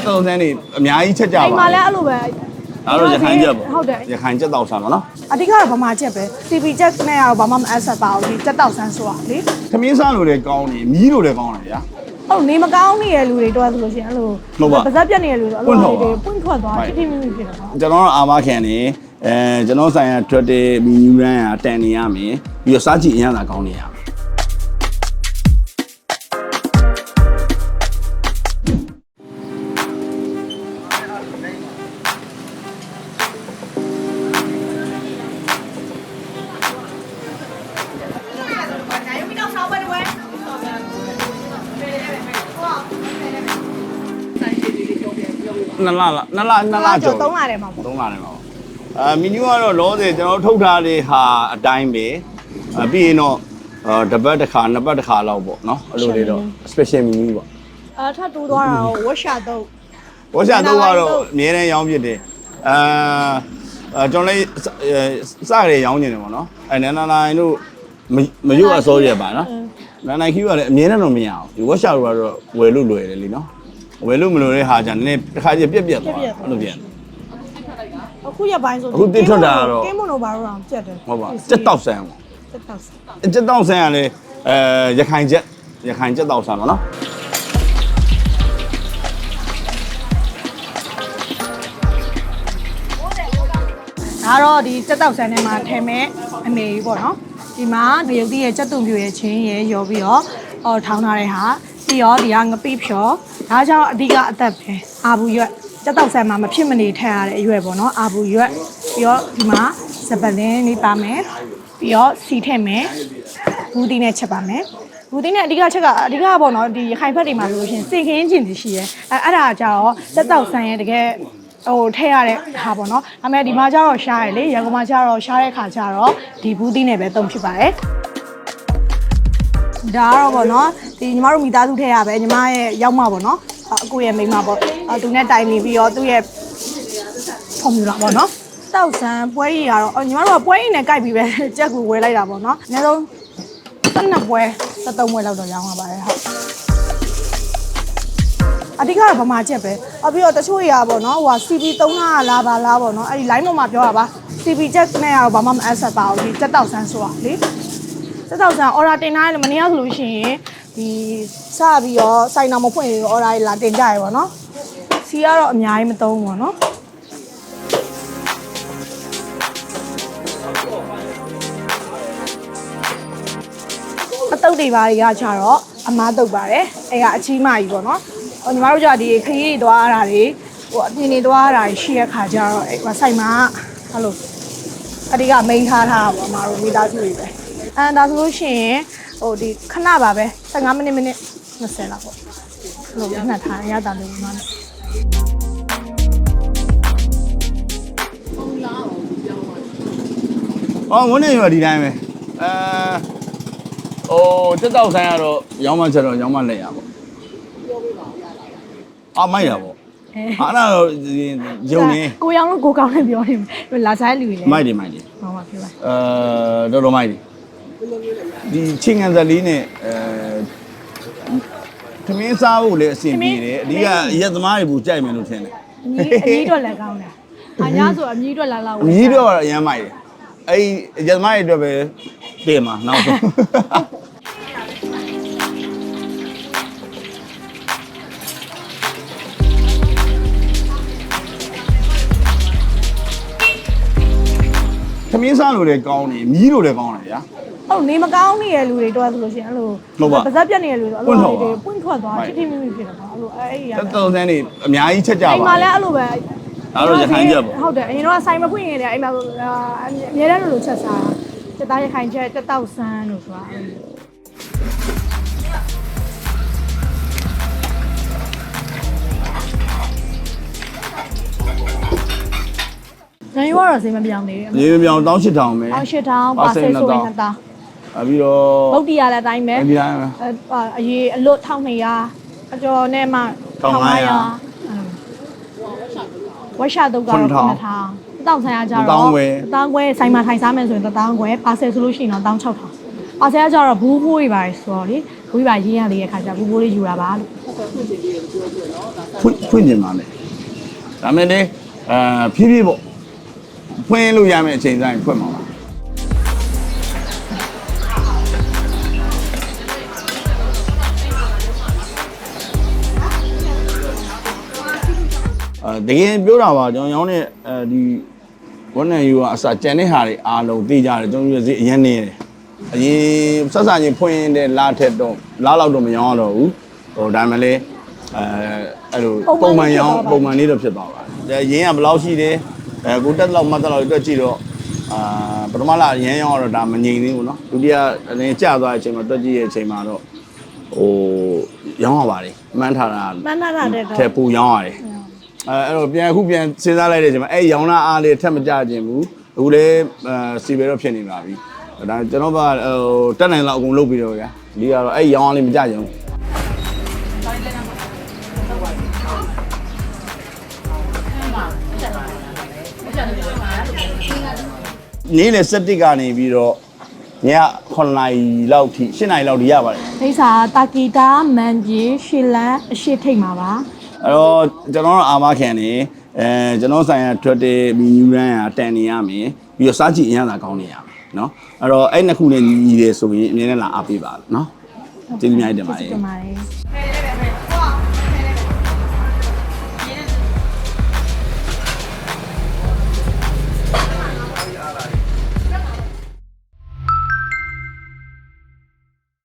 တက်တုံစမ်းနေအများကြီးချက်ကြပါအိမ်မှာလည်းအဲ့လိုပဲဒါတော့ရခိုင်ချက်ပေါ့ဟုတ်တယ်ရခိုင်ချက်တောက်စားပါနော်အဓိကတော့ဗမာချက်ပဲ CP ချက်နဲ့ကတော့ဘာမှမအပ်ဆက်ပါဘူးဒီချက်တောက်ဆန်းဆိုတာလေသမင်းစားလို့လည်းကောင်းတယ်မြီးလို့လည်းကောင်းတယ်ဗျာအဲ့လိုနေမကောင်းနေတဲ့လူတွေတော့ဆိုလို့ရှိရင်အဲ့လိုဟုတ်ပါပါဇက်ပြတ်နေတဲ့လူတွေအဲ့ပွလိုင့်ထွက်တွေပွင့်ထွက်သွားဟုတ်တိတိမိမိဖြစ်တယ်ပေါ့ကျွန်တော်တို့အာမခံနေအဲကျွန်တော်ဆိုင်ရာထွက်တဲ့မီနူရန်ကတန်နေရမယ်ပြီးတော့စားကြည့်အရင်သာကောင်းနေရမယ် နှစ်လလားနှစ်လနှစ်လကျော်သုံးလာတယ်မှာပေါ့သုံးလတယ်မှာပေါ့အာမီနူကတော့လောဆယ်ကျွန်တော်ထုတ်ထားတဲ့ဟာအတိုင်းပဲအပြီးရင်တော့အာတစ်ပတ်တစ်ခါနှစ်ပတ်တစ်ခါလောက်ပေါ့နော်အဲ့လိုလေးတော့ special menu ပေါ့အဲ့ထပ်တူသွားတာတော့ဝက်ရှာတော့ဘောရှာတော့ကတော့အမြဲတမ်းရောင်းဖြစ်တယ်အာအာကျွန်တော်လည်းစအဲစရရောင်းနေတယ်ပေါ့နော်အဲနန်းနာနိုင်တို့မမရွတ်အစိုးရပါနော်နာနိုင်ခီးကလည်းအမြဲတမ်းတော့မရအောင်ဒီဝက်ရှာတို့ကတော့ဝယ်လို့လွယ်တယ်လीနော် ဝယ်လို့မလွယ်တဲ့ဟာကြနည်းနည်းတစ်ခါကျပြက်ပြက်သွားအဲ့လိုပြန်အခုရပိုင်းဆိုအခုတစ်ထွက်တာကတော့ကင်းမွန်တို့ဘာလို့တော့ပြတ်တယ်ဟုတ်ပါစက်တောက်ဆန်းပေါ့တက်တောက်ဆန်းစက်တောက်ဆန်းကလည်းအဲရခိုင်ချက်ရခိုင်ချက်တောက်ဆန်းပေါ့နော်ဒါတော့ဒီတက်တောက်ဆန်းထဲမှာထဲမဲ့အမေကြီးပေါ့နော်ဒီမှာငရုတ်တိရဲ့ကြက်သွန်ပြူရဲ့ချင်းရဲ့ရောပြီးတော့အော်ထောင်းထားတဲ့ဟာ ပြီးတော့ဒီကငပိဖြောဒါကြောင့်အဓိကအသက်ပဲအာဘူးရွက်တက်တောက်ဆန်းမှာမဖြစ်မနေထည့်ရတဲ့အရွက်ပေါ့နော်အာဘူးရွက်ပြီးတော့ဒီမှာစပလင်းလေးပါမယ်ပြီးတော့စီထည့်မယ်ဘူးတီနဲ့ချက်ပါမယ်ဘူးတီနဲ့အဓိကချက်ကအဓိကပေါ့နော်ဒီရခိုင်ဘက်တွေမှာလို့ရှရင်စင်ခင်းကျင်စီရှိရဲအဲအဲ့ဒါကြတော့တက်တောက်ဆန်းရဲ့တကယ်ဟိုထည့်ရတဲ့ဟာပေါ့နော်။ဒါပေမဲ့ဒီမှာကျတော့ရှားရလေရန်ကုန်မှာကျတော့ရှားတဲ့ခါကျတော့ဒီဘူးသီးနဲ့ပဲတုံဖြစ်ပါတယ်။ ဒါကတော့ပေါ့နော်ဒီညီမတို့မိသားစုထည့်ရပဲညီမရဲ့ရောက်မှပေါ့နော်အအကိုရဲ့မိန်းမပေါ့အသူနဲ့တိုင်နေပြီးတော့သူ့ရဲ့ဖုံမြူလာပေါ့နော်။တောက်ဆန်းပွဲကြီးကတော့အော်ညီမတို့ကပွဲကြီးနဲ့ကြိုက်ပြီးပဲကြက်ကူဝယ်လိုက်တာပေါ့နော်။အများဆုံးတစ်နှစ်ပွဲတစ်သုံးပွဲလောက်တော့ရောင်းရပါတယ်ဟုတ်။အဓိကတော့ဗမာချက်ပဲအပြီးတော့တချို့ရာပေါ့နော်ဟိုဟာ CP 3လားလားပါလားပေါ့နော်အဲ့ဒီ line ပေါ်မှာပြောတာပါ CP ချက်နဲ့ကတော့ဘာမှမအပ်ဆက်ပါဘူးဒီတက်တောက်ဆန်းဆိုတာလေ တက်တောက်ဆန်း order တင်ထားတယ်မနေ့ကဆိုလို့ရှိရင်ဒီစပြီးတော့စိုင်နာမဖွင့်ရင် order တွေလာတင်ကြရပေါ့နော်စီကတော့အများကြီးမသုံးဘူးပေါ့နော်အတုပ်တွေပါတွေကခြာတော့အမားတုပ်ပါတယ်အဲ့ကအချီးမကြီးပေါ့နော်ဟိုညီမတို့ကြဒီခရီးတွေသွားရတာတွေဟိုအပြင်တွေသွားရတာတွေရှိရခါကြတော့အဲ့ဟိုဆိုင်မှာအဲ့လိုအဓိကမိန်ထားထားတာပေါ့အမားတို့မိသားစုတွေပဲ အဲဒါဆိုလို့ရှိရင်ဟိုဒီခဏပါပဲ15မိနစ်မိနစ်20လောက်ပေါ့အဲ့လိုညှက်ထားရတာလို့မှန်းဟောဝန်းနေရဒီတိုင်းပဲအဲဟိုတက်တောက်ဆန်းကတော့ရောင်းမှချက်တော့ရောင်းမှလက်ရပေါ့အာမိုက်တာပေါ့အားနာတော့ယုံနေကိုရောင်လို့ကိုကောင်းနဲ့ပြောနေမယ်လာဆိုင်လူတွေလည်းမိုက်တယ်မိုက်တယ်ဟောမှာပြောပါအဲတော်တော်မိုက်တယ် ဒီချင်းငံဇလီနဲ့အဲသမင်းစားဖို့လည်းအဆင်ပြေတယ်အဓိကရက်သမားတွေဘူးကြိုက်မယ်လို့ထင်တယ်အမီးအမီးတော့လည်းကောင်းတယ်အညာဆိုအမီးတော့လာလာဝအမြည်တော့အရမ်းမိုက်တယ်အဲ့ရက်သမားတွေအတွက်ပဲတင်မှာနောက်ဆုံး သမင်းစားလို့လည်းကောင်းတယ်မြီးလို့လည်းကောင်းတယ်ဗျာ အဲ့လိုနေမကောင်းနေတဲ့လူတွေတော့ဆိုလို့ရှိရင်အဲ့လိုဟုတ်ပါပါဇက်ပြတ်နေတဲ့လူတွေအဲ့ပွင့်လိုထွက်သွားတွေပွင့်ထွက်သွားဟုတ်တိတိမိမိဖြစ်တယ်ပေါ့အဲ့လိုအဲ့အဲ့ရတက်တုံစမ်းနေအများကြီးချက်ကြပါအိမ်မှာလည်းအဲ့လိုပဲဒါတော့ရခိုင်ချက်ပေါ့ဟုတ်တယ်အရင်တော့ဆိုင်မဖွင့်ရင်လည်းအိမ်မှာအာအများတန်းလိုလိုချက်စားတာတက်သားရခိုင်ချက်တက်တောက်ဆန်းလို့ဆိုတာ နိုင်ရောတော့စိတ်မပြောင်းသေးဘူးရေပြောင်တောင်းရှစ်ထောင်ပဲအောင်ရှစ်ထောင်ပါဆယ်ဆိုရင်နှစ်တောင်းအပြီးတော့ဗုတ်တီရလည်းအတိုင်းပဲဒီတိုင်းပဲအဲအာအရေးအလွတ်1200အကျော်နဲ့မှ1500ဝက်ရှာတုတ်ကတော့9000တောင်းဆိုင်ရကြတော့တောင်းခွဲဆိုင်မှာထိုင်စားမယ်ဆိုရင်တောင်းခွဲပါဆယ်ဆိုလို့ရှိရင်တော့1600ပါဆယ်ကကြတော့ဘူးဘူးတွေပါဆိုတော့လေဘူးပါရေးရလေးရဲ့ခါကျဘူးဘူးလေးယူတာပါလို့ဖွင့်ဖွင့်ကျင်ပါမယ်ဒါမဲ့လေအာဖြည်းဖြည်းပေါ့ ဖွင့်လို့ရမယ့်အချိန်တိုင်းဖွင့်မှာပါအာတကယ်ပြောတာပါကျွန်တော်ရောင်းတဲ့အဲဒီဝန်နံယူကအစကြံတဲ့ဟာတွေအားလုံးသိကြတယ်ကျွန်တော်တို့ဈေးအရင်နေတယ်အရင်ဆက်ဆံချင်းဖွင့်တဲ့လာထက်တော့လာလောက်တော့မရောင်းရတော့ဘူးဟိုဒါမှလည်းအဲအဲ့လိုပုံမှန်ရောင်းပုံမှန်လေးတော့ဖြစ်သွားပါတယ်ရင်းကဘယ်လောက်ရှိတယ် အဲကိုတက်လောက်မှတ်တက်လောက်တွက်ကြည့်တော့အာပထမလာရင်းရောင်းတော့ဒါမငြိမ်သေးဘူးเนาะဒုတိယအနေကျသွားတဲ့အချိန်မှာတွက်ကြည့်ရဲ့အချိန်မှာတော့ဟိုရောင်းရပါတယ်မှန်းထားတာ မှန်းထားတာတဲ့တော့ ထက်ပူရောင်းရတယ်အဲအဲ့တော့ပြန်အခုပြန်စဉ်းစားလိုက်တဲ့အချိန်မှာအဲ့ရောင်းလာအားလေးထက်မကြခြင်းဘူးအခုလည်းအဲစီဘယ်တော့ဖြစ်နေပါပြီဒါကျွန်တော်ကဟိုတက်နိုင်လောက်အကုန်လုပ်ပြီးတော့ဗျာဒီကတော့အဲ့ရောင်းအားလေးမကြခြင်းဘူး နေ့လေစက်တစ်ကနေပြီးတော့ည9နာရီလောက်ထိ10နာရီလောက်ထိရပါတယ် ဒိဋ္ဌာတာကီတာမန်ကြီးရှီလန်အရှိထိတ်မှာပါ အဲ့တော့ကျွန်တော်တို့အာမခံနေအဲကျွန်တော်ဆိုင်ရာထွက်တဲ့မီနူရန်ကတန်နေရမယ်ပြီးတော့စားကြည့်အရင်သာကောင်းနေရမယ်เนาะအဲ့တော့အဲ့နှစ်ခုနဲ့ညီညီတယ်ဆိုရင်အမြင်နဲ့လာအားပေးပါเนาะကျေးဇူးများတင်ပါတယ် တင်ပါတယ်